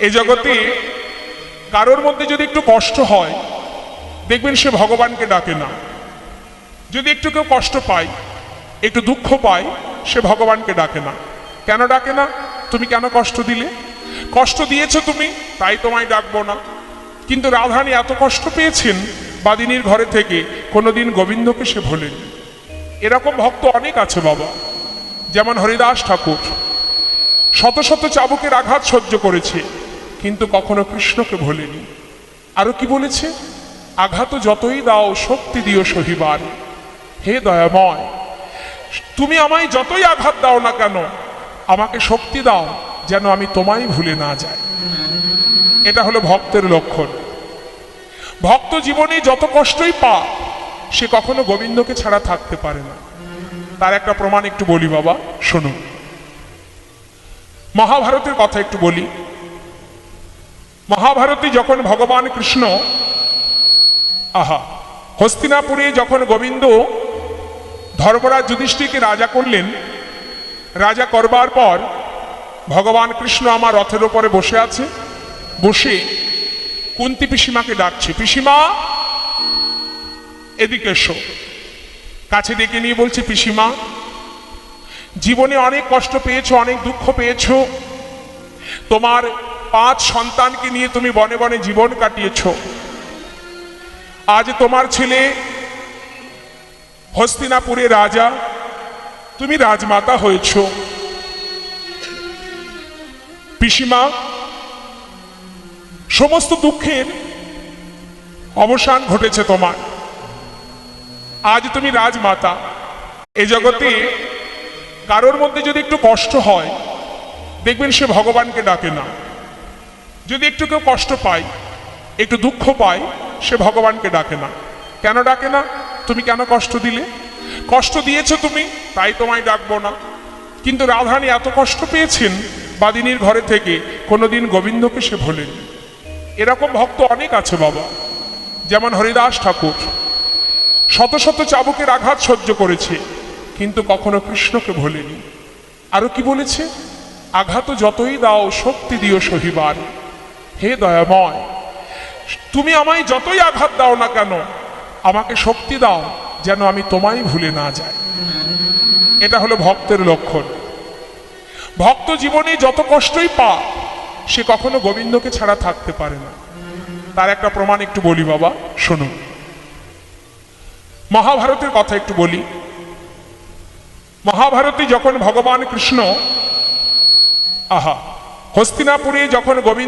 এই জগতে কারোর মধ্যে যদি একটু কষ্ট হয়, দেখবেন সে ভগবানকে ডাকে না। যদি একটু কেউ কষ্ট পায়, একটু দুঃখ পায়, সে ভগবানকে ডাকে না। কেন ডাকে না? তুমি কেন কষ্ট দিলে? কষ্ট দিয়েছ তুমি, তাই তোমায় ডাকবো না। কিন্তু রাধানী এত কষ্ট পেয়েছেন বাদিনীর ঘরে থেকে, কোনোদিন গোবিন্দকে সে ভোলেনি এরকম ভক্ত অনেক আছে বাবা। যেমন হরিদাস ঠাকুর। শত শত চাবুকের আঘাত সহ্য করেছে। কিন্তু কখনো কৃষ্ণকে ভোলেনি। আরও কি বলেছে? আঘাত যতই দাও, শক্তি দিও সহিবার। হে দয়াময়, তুমি আমায় যতই আঘাত দাও না কেন, আমাকে শক্তি দাও যেন আমি তোমায় ভুলে না যাই। এটা হলো ভক্তের লক্ষণ। ভক্ত জীবনে যত কষ্টই পা সে কখনো গোবিন্দকে ছাড়া থাকতে পারে না। তার একটা প্রমাণ একটু বলি বাবা, শুনুন। মহাভারতের কথা একটু বলি। মহাভারতে যখন ভগবান কৃষ্ণ, আহা, হস্তিনাপুরে যখন গোবিন্দ ধর্মরাজ যুধিষ্ঠিকে রাজা করলেন, রাজা করবার পর ভগবান কৃষ্ণ আমার রথের ওপরে বসে আছে, বসে কুন্তি পিসিমাকে ডাকছে, পিসিমা, এদিকে এসো। কাছে ডেকে নিয়ে বলছে, পিসিমা, জীবনে অনেক কষ্ট পেয়েছ, অনেক দুঃখ পেয়েছ, তোমার পাঁচ সন্তানকে নিয়ে তুমি বনে বনে জীবন কাটিয়েছ। আজ তোমার ছেলে হস্তিনাপুরে রাজা, তুমি রাজমাতা হয়েছ। পিসিমা, সমস্ত দুঃখের অবসান ঘটেছে তোমার। আজ তুমি রাজমাতা। এ জগতে কারোর মধ্যে যদি একটু কষ্ট হয়, দেখবেন সে ভগবানকে ডাকে না। যদি একটু কেউ কষ্ট পায়, একটু দুঃখ পায়, সে ভগবানকে ডাকে না। কেন ডাকে না? তুমি কেন কষ্ট দিলে? কষ্ট দিয়েছ তুমি, তাই তোমায় ডাকবো না। কিন্তু রাধানী এত কষ্ট পেয়েছেন বাদিনীর ঘরে থেকে, কোনোদিন গোবিন্দকে সে ভোলেনি এরকম ভক্ত অনেক আছে বাবা। যেমন হরিদাস ঠাকুর। শত শত চাবুকের আঘাত সহ্য করেছে, কিন্তু কখনো কৃষ্ণকে ভোলেনি। আরও কি বলেছে? আঘাত যতই দাও, শক্তি দিও সহিবার। হে দয়াময়, তুমি আমায় যতই আঘাত দাও না কেন, আমাকে শক্তি দাও যেন আমি তোমায় ভুলে না যাই। এটা হলো ভক্তের লক্ষণ। ভক্ত জীবনে যত কষ্টই পা সে কখনো গোবিন্দকে ছাড়া থাকতে পারে না। তার একটা প্রমাণ একটু বলি বাবা, শুনুন। মহাভারতের কথা একটু বলি। মহাভারতে যখন ভগবান কৃষ্ণ, আহা, হস্তিনাপুরে যখন গোবিন্দ